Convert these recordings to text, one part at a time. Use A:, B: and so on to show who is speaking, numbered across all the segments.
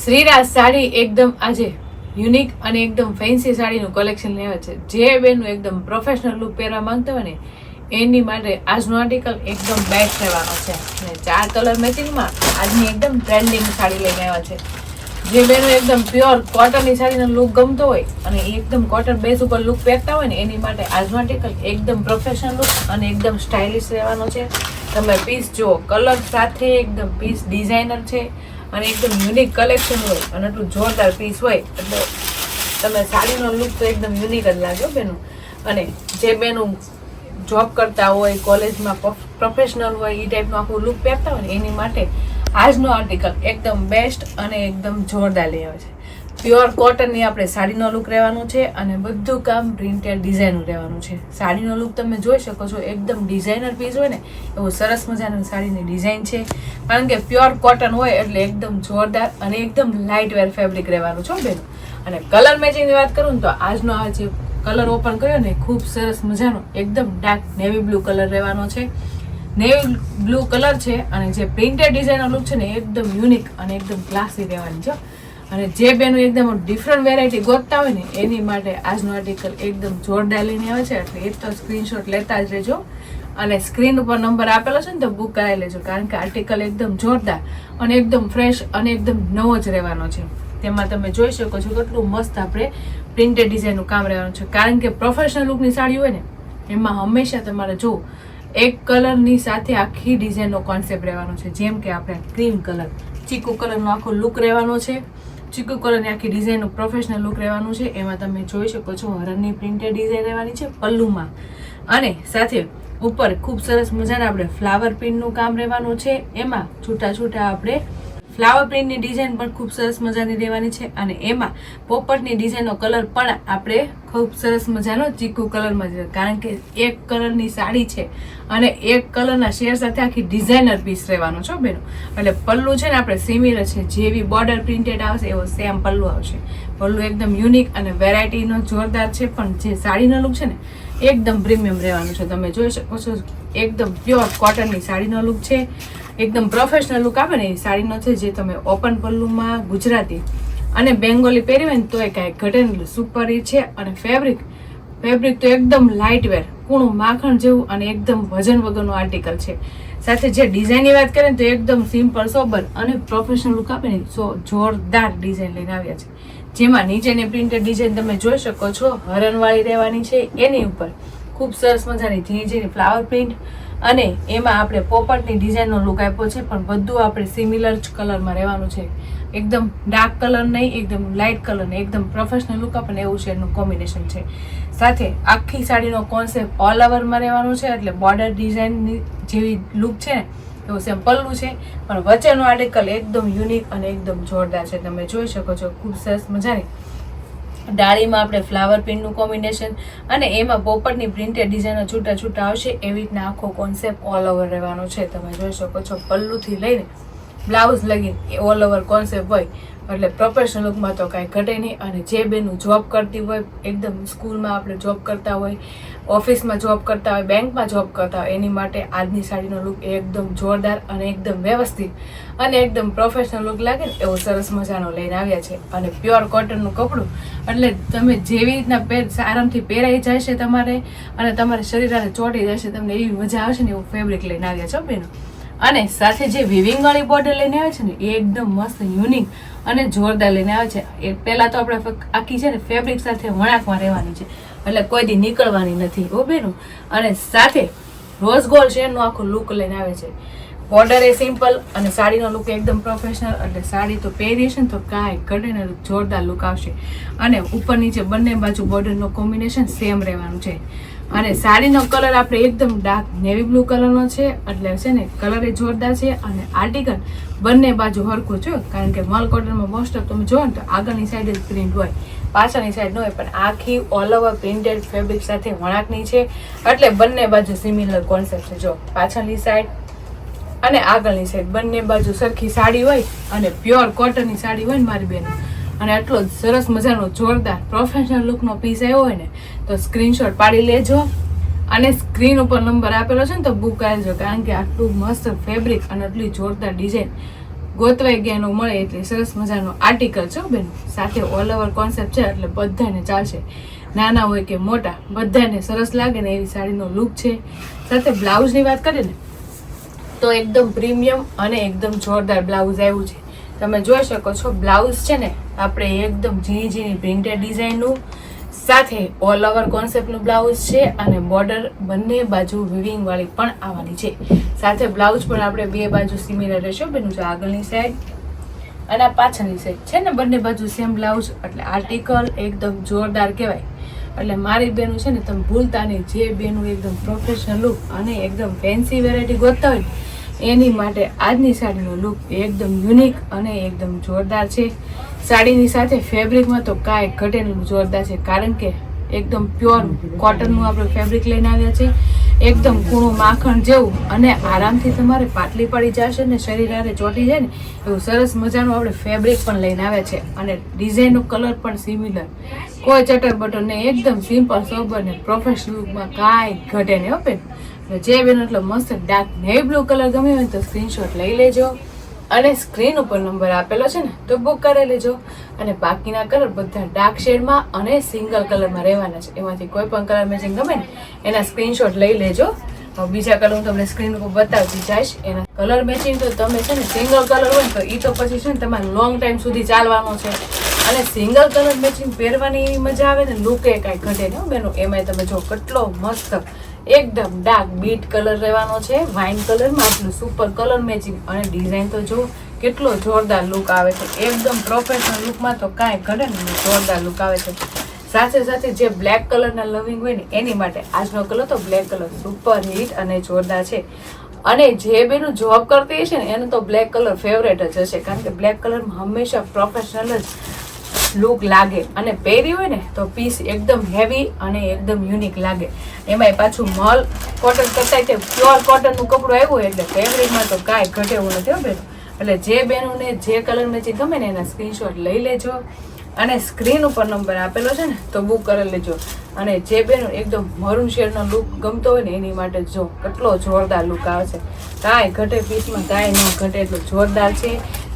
A: શ્રીરાજ સાડી એકદમ આજે યુનિક અને એકદમ ફેન્સી સાડીનું કલેક્શન લેવા છે. જે બેનનું એકદમ પ્રોફેશનલ લુક પહેરવા માંગતા હોય ને, એની માટે આજનો આર્ટિકલ એકદમ બેસ્ટ રહેવાનો છે. અને ચાર કલર મેચિંગમાં આજની એકદમ ટ્રેન્ડિંગ સાડી લઈને આવ્યા છે. જે બેનો એકદમ પ્યોર કોટનની સાડીનો લુક ગમતો હોય અને એકદમ કોટન બેઝ ઉપર લુક પહેરતા હોય ને, એની માટે આજનો આર્ટિકલ એકદમ પ્રોફેશનલ લુક અને એકદમ સ્ટાઇલિશ રહેવાનો છે. તમે પીસ જુઓ કલર સાથે એકદમ પીસ ડિઝાઇનર છે. અને એકદમ યુનિક કલેક્શન હોય અને એટલું જોરદાર પીસ હોય, એટલે તમે સાડીનો લુક તો એકદમ યુનિક જ લાગ્યો બેનું. અને જે બેનું જોબ કરતા હોય કોલેજમાં પ્રોફેશનલ હોય એ ટાઈપનું આખું લુક પહેરતા હોય એની માટે આજનો આર્ટિકલ એકદમ બેસ્ટ અને એકદમ જોરદાર લઈ આવે છે. પ્યોર કોટનની આપણે સાડીનો લુક રહેવાનું છે અને બધું કામ પ્રિન્ટેડ ડિઝાઇનનું રહેવાનું છે. સાડીનો લુક તમે જોઈ શકો છો, એકદમ ડિઝાઇનર પીસ હોય ને, એવું સરસ મજાની સાડીની ડિઝાઇન છે. કારણ કે પ્યોર કોટન હોય એટલે એકદમ જોરદાર અને એકદમ લાઇટ વેર ફેબ્રિક રહેવાનું છે બેન. અને કલર મેચિંગની વાત કરું ને તો આજનો આ જે કલર ઓપન કર્યો ને ખૂબ સરસ મજાનો, એકદમ ડાર્ક નેવી બ્લુ કલર રહેવાનો છે. નેવી બ્લુ કલર છે અને જે પ્રિન્ટેડ ડિઝાઇનનો લુક છે ને એકદમ યુનિક અને એકદમ ક્લાસી રહેવાની છે અને જે બેનું એકદમ ડિફરન્ટ વેરાયટી ગોતતા હોય ને, એની માટે આજનું આર્ટિકલ એકદમ જોરદાર લઈને આવે છે. એટલે એ તો સ્ક્રીનશોટ લેતા જ રહેજો. અને સ્ક્રીન ઉપર નંબર આપેલો છે ને, તો બુક કરાવી લેજો. કારણ કે આર્ટિકલ એકદમ જોરદાર અને એકદમ ફ્રેશ અને એકદમ નવો જ રહેવાનો છે. તેમાં તમે જોઈ શકો છો કેટલું મસ્ત આપણે પ્રિન્ટેડ ડિઝાઇનનું કામ રહેવાનું છે. કારણ કે પ્રોફેશનલ લુકની સાડી હોય ને, એમાં હંમેશા તમારે જો એક કલરની સાથે આખી ડિઝાઇનનો કોન્સેપ્ટ રહેવાનો છે. જેમ કે આપણે ક્રીમ કલર ચીકુ કલરનો આખો લુક રહેવાનો છે. ચીકુ કલરની આખી ડિઝાઇનનું પ્રોફેશનલ લુક રહેવાનું છે. એમાં તમે જોઈ શકો છો હરણની પ્રિન્ટેડ ડિઝાઇન રહેવાની છે પલ્લુમાં. અને સાથે ઉપર ખૂબ સરસ મજાના આપણે ફ્લાવર પ્રિન્ટનું કામ રહેવાનું છે. એમાં છૂટા છૂટા આપણે ફ્લાવર પ્રિન્ટની ડિઝાઇન પણ ખૂબ સરસ મજાની રહેવાની છે. અને એમાં પોપટની ડિઝાઇનનો કલર પણ આપણે ખૂબ સરસ મજાનો ચીકુ કલરમાં છે કારણ કે એક કલરની સાડી છે અને એક કલરના શેર સાથે આખી ડિઝાઇનર પીસ રહેવાનો છો બેનો. એટલે પલ્લું છે ને આપણે સિમિલર છે, જેવી બોર્ડર પ્રિન્ટેડ આવશે, એવો સેમ પલ્લું આવશે. પલ્લું એકદમ યુનિક અને વેરાયટીનો જોરદાર છે, પણ જે સાડીનો લુક છે ને, એકદમ પ્રીમિયમ રહેવાનું છે. તમે જોઈ શકો છો, એકદમ પ્યોર કોટનની સાડીનો લુક છે. એકદમ પ્રોફેશનલ લુક આવે ને, એ સાડીનો છે જે તમે ઓપન પલ્લુમાં ગુજરાતી અને બેંગોલી પહેરી હોય ને તોય કાંઈ ઘટે નહીં. સુપર ઈ છે અને ફેબ્રિક ફેબ્રિક તો એકદમ લાઇટ વેર કૂણું માખણ જેવું અને એકદમ વજન વગરનું આર્ટિકલ છે. સાથે જે ડિઝાઇનની વાત કરીએ તો એકદમ સિમ્પલ સોબર અને પ્રોફેશનલ લુક આપે ને, સો જોરદાર ડિઝાઇન લઈને આવ્યા છે. જેમાં નીચેની પ્રિન્ટેડ ડિઝાઇન તમે જોઈ શકો છો. હરણવાળી રહેવાની છે એની ઉપર. ખૂબ સરસ મજાની ઝીણી ઝીણી ફ્લાવર પ્રિન્ટ અને એમાં આપણે પોપટની ડિઝાઇનનો લુક આપ્યો છે, પણ બધું આપણે સિમિલર જ કલરમાં રહેવાનું છે. એકદમ ડાર્ક કલર નહીં, એકદમ લાઇટ કલર નહીં, એકદમ પ્રોફેશનલ લુક આપણને એવું છે, એનું કોમ્બિનેશન છે. સાથે આખી સાડીનો કોન્સેપ્ટ ઓલ ઓવરમાં રહેવાનો છે, એટલે બોર્ડર ડિઝાઇનની જેવી લુક છે ને એવું સેમ પલ્લું છે, પણ વચ્ચેનું આર્ટિકલ એકદમ યુનિક અને એકદમ જોરદાર છે. તમે જોઈ શકો છો, ખૂબ સરસ મજાની ડાળીમાં આપણે ફ્લાવર પ્રિન્ટનું કોમ્બિનેશન અને એમાં પોપટની પ્રિન્ટેડ ડિઝાઇનો છૂટા છૂટા આવશે એવી રીતના આખો કોન્સેપ્ટ ઓલ ઓવર રહેવાનો છે. તમે જોઈ શકો છો પલ્લુથી લઈને બ્લાઉઝ લગીન એ ઓલ ઓવર કોન્સેપ્ટ હોય, એટલે પ્રોફેશનલ લુકમાં તો કાંઈ ઘટે નહીં. અને જે બેનું જોબ કરતી હોય, એકદમ સ્કૂલમાં આપણે જોબ કરતા હોય ઓફિસમાં જોબ કરતા હોય બેંકમાં જોબ કરતા હોય, એની માટે આજની સાડીનો લુક એકદમ જોરદાર અને એકદમ વ્યવસ્થિત અને એકદમ પ્રોફેશનલ લુક લાગે ને, એવો સરસ મજાનો લઈને આવ્યા છે. અને પ્યોર કોટનનું કપડું, એટલે તમે જેવી રીતના પહેર, આરામથી પહેરાઈ જાય છે તમારે અને તમારે શરીર ચોટી જશે, તમને એવી મજા આવશે ને એવું ફેબ્રિક લઈને આવ્યા છો બેનો? અને સાથે જે વિવિંગ વાળી બોર્ડર લઈને આવે છે ને, એ એકદમ મસ્ત યુનિક અને જોરદાર લઈને આવે છે. એ પહેલાં તો આપણે આખી છે ને ફેબ્રિક સાથે વણાકમાં રહેવાની છે. એટલે કોઈ દી નીકળવાની નથી ઓ અને સાથે રોઝ ગોલ્ડ શેરનો આખો લુક લઈને આવે છે. બોર્ડર એ સિમ્પલ અને સાડીનો લુક એકદમ પ્રોફેશનલ એટલે સાડી તો પહેરી છે ને તો કાંઈ ઘટે ને જોરદાર લુક આવશે. અને ઉપર નીચે બંને બાજુ બોર્ડરનું કોમ્બિનેશન સેમ રહેવાનું છે. અને સાડીનો કલર આપણે એકદમ ડાર્ક નેવી બ્લુ કલરનો છે, એટલે છે ને કલર એ જોરદાર છે અને આર્ટિકલ બંને બાજુ હરખું છે, કારણ કે મલ કોટનમાં મોસ્ટ ઓફ તમે જોવો ને તો આગળની સાઈડ જ પ્રિન્ટ હોય, પાછળની સાઈડ ન હોય, પણ આખી ઓલ ઓવર પ્રિન્ટેડ ફેબ્રિક સાથે વણાકની છે, એટલે બંને બાજુ સિમિલર કોન્સેપ્ટ છે. જો પાછળની સાઈડ અને આગળની સાઈડ બંને બાજુ સરખી સાડી હોય અને પ્યોર કોટનની સાડી હોય ને મારી બેન. અને આટલો સરસ મજાનો જોરદાર પ્રોફેશનલ લુકનો પીસ આવ્યો હોય ને, તો સ્ક્રીનશોટ પાડી લેજો. અને સ્ક્રીન ઉપર નંબર આપેલો છે ને, તો બુક કરાવજો કારણ કે આટલું મસ્ત ફેબ્રિક અને આટલી જોરદાર ડિઝાઇન ગોતવાઈ ગયાનું મળે એટલે સરસ મજાનો આર્ટિકલ છે બેન. સાથે ઓલ ઓવર કોન્સેપ્ટ છે, એટલે બધાને ચાલશે. નાના હોય કે મોટા, બધાને સરસ લાગે ને એવી સાડીનો લુક છે. સાથે બ્લાઉઝની વાત કરીએ ને, તો એકદમ પ્રીમિયમ અને એકદમ જોરદાર બ્લાઉઝ આવ્યું છે. તમે જોઈ શકો છો, બ્લાઉઝ છે ને, આપણે એકદમ ઝીણી ઝીણી પ્રિન્ટેડ ડિઝાઇનનું, સાથે ઓલ ઓવર કોન્સેપ્ટનું બ્લાઉઝ છે અને બોર્ડર બંને બાજુ વિવિંગવાળી પણ આવવાની છે. સાથે બ્લાઉઝ પણ આપણે બે બાજુ સિમિલર રહેશે બેનું છે આગળની સાઈડ અને આ પાછળની સાઈડ છે ને, બંને બાજુ સેમ બ્લાઉઝ, એટલે આર્ટિકલ એકદમ જોરદાર કહેવાય. એટલે મારી બેનું છે ને, તમે ભૂલતા નહીં, જે બેનું એકદમ પ્રોફેશનલ લુક અને એકદમ ફેન્સી વેરાયટી ગોતતા હોય એની માટે આજની સાડીનો લુક એકદમ યુનિક અને એકદમ જોરદાર છે. સાડીની સાથે ફેબ્રિકમાં તો કાંઈ ઘટેલું જોરદાર છે. કારણ કે એકદમ પ્યોર કોટનનું આપણે ફેબ્રિક લઈને આવ્યા છે. એકદમ કૂણું માખણ જેવું અને આરામથી તમારે પાટલી પડી જશે ને શરીર આરે ચોટી જાય ને, એવું સરસ મજાનું આપણે ફેબ્રિક પણ લઈને આવ્યા છે. અને ડિઝાઇનનો કલર પણ સિમિલર કોઈ ચટર બટર નહીં, એકદમ સિમ્પલ સોબર ને પ્રોફેશનલ લુકમાં કાંઈ ઘટે નહીં એટલે જે બેન એટલો મસ્ત ડાર્ક નેવી બ્લુ કલર ગમ્યો હોય તો સ્ક્રીનશોટ લઈ લેજો. અને સ્ક્રીન ઉપર નંબર આપેલો છે ને, તો બુક કરી લેજો. અને બાકીના કલર બધા ડાર્ક શેડમાં અને સિંગલ કલરમાં રહેવાના છે. એમાંથી કોઈ પણ કલર મેચિંગ ગમે ને, એના સ્ક્રીનશોટ લઈ લેજો. બીજા કલર હું તમને સ્ક્રીન ઉપર બતાવતી જઈશ. એના કલર મેચિંગ તો તમે છે ને સિંગલ કલર હોય તો એ તો પછી છે ને તમારે લોંગ ટાઈમ સુધી ચાલવાનો છે. અને સિંગલ કલર મેચિંગ પહેરવાની મજા આવે ને, લુકે કાંઈ ઘટે ને હો બેનો, એમાંય તમે જો કેટલો મસ્ત, એકદમ ડાર્ક બીટ કલર રહેવાનો છે, વાઇન કલરમાં આટલું સુપર કલર મેચિંગ અને ડિઝાઇન તો જો કેટલો જોરદાર લુક આવે છે. એકદમ પ્રોફેશનલ લુકમાં તો કાંઈ ઘટે ને જોરદાર લુક આવે છે. સાથે સાથે જે બ્લેક કલરના લવિંગ હોય ને, એની માટે આજનો કલર તો બ્લેક કલર સુપર હિટ અને જોરદાર છે. અને જે બેનું જોબ કરતી હશે ને, એનું તો બ્લેક કલર ફેવરેટ જ હશે, કારણ કે બ્લેક કલરમાં હંમેશા પ્રોફેશનલ જ લુક લાગે અને પહેરી હોય ને તો પીસ એકદમ હેવી અને એકદમ યુનિક લાગે. એમાંય પાછું મલ કોટન કરતા કે પ્યોર કોટનનું કપડું આવ્યું હોય એટલે ફેબ્રિકમાં તો કાંઈ ઘટે એવું નથી બેન. એટલે જે બેનોને જે કલર મેચિંગ ગમે ને એના સ્ક્રીનશોટ લઈ લેજો અને સ્ક્રીન ઉપર નંબર આપેલો છે ને તો બુક કરી લેજો. અને જે બેનો એકદમ મરૂન શેડનો લુક ગમતો હોય ને એની માટે જો કેટલો જોરદાર લુક આવે છે. કાંઈ ઘટે પીસમાં કાંઈ ન ઘટે, એટલો જોરદાર છે.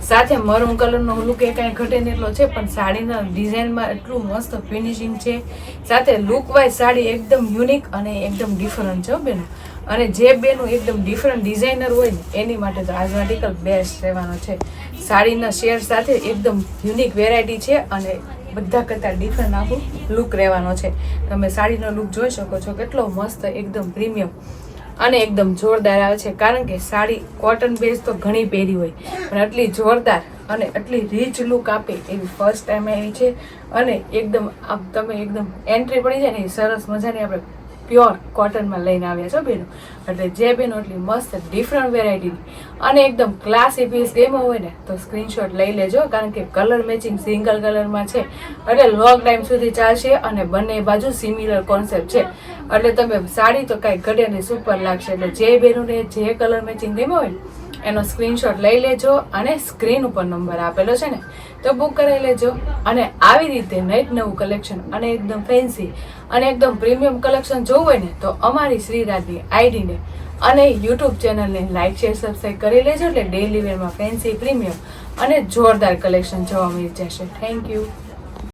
A: સાથે મરૂન કલરનો લુક એ કાંઈ ઘટે એટલો છે, પણ સાડીના ડિઝાઇનમાં એટલું મસ્ત ફિનિશિંગ છે. સાથે લુક વાઇઝ સાડી એકદમ યુનિક અને એકદમ ડિફરન્ટ છે બેન. અને જે બેનું એકદમ ડિફરન્ટ ડિઝાઇનર હોય ને, એની માટે તો આજનો આર્ટિકલ બેસ્ટ રહેવાનો છે. સાડીના શેર સાથે એકદમ યુનિક વેરાયટી છે અને બધા કરતાં ડિફરન્ટ આખું લુક રહેવાનો છે. તમે સાડીનો લુક જોઈ શકો છો, કેટલો મસ્ત, એકદમ પ્રીમિયમ અને એકદમ જોરદાર આવે છે, કારણ કે સાડી કોટન બેઝ તો ઘણી પહેરી હોય. પણ આટલી જોરદાર અને આટલી રીચ લુક આપે એવી ફર્સ્ટ ટાઈમ આવી છે. અને એકદમ આમ તમે એકદમ એન્ટ્રી પડી જાય ને એ સરસ મજાની આપણે પ્યોર કોટનમાં લઈને આવ્યા છો બેનો. એટલે જે બેનો એટલી મસ્ત ડિફરન્ટ વેરાયટીની અને એકદમ ક્લાસી પીસ ગેમો હોય ને, તો સ્ક્રીનશોટ લઈ લેજો, કારણ કે કલર મેચિંગ સિંગલ કલરમાં છે. એટલે લોંગ ટાઈમ સુધી ચાલશે અને બંને બાજુ સિમિલર કોન્સેપ્ટ છે. એટલે તમે સાડી તો કાંઈ ઘડે નહીં સુપર લાગશે. એટલે જે બેનોને જે કલર મેચિંગ ગમ્યો હોય, એનો સ્ક્રીનશોટ લઈ લેજો અને સ્ક્રીન ઉપર નંબર આપેલો છે ને, તો બુક કરાવી લેજો. અને આવી રીતે નેટ નવું કલેક્શન અને એકદમ ફેન્સી અને એકદમ પ્રીમિયમ કલેક્શન જોવું હોય ને, તો અમારી શ્રીરાજની આઈડીને અને યુટ્યુબ ચેનલને લાઇક શેર સબસ્ક્રાઈબ કરી લેજો. એટલે ડેલી વેરમાં ફેન્સી પ્રીમિયમ અને જોરદાર કલેક્શન જોવા મળી જશે. Thank you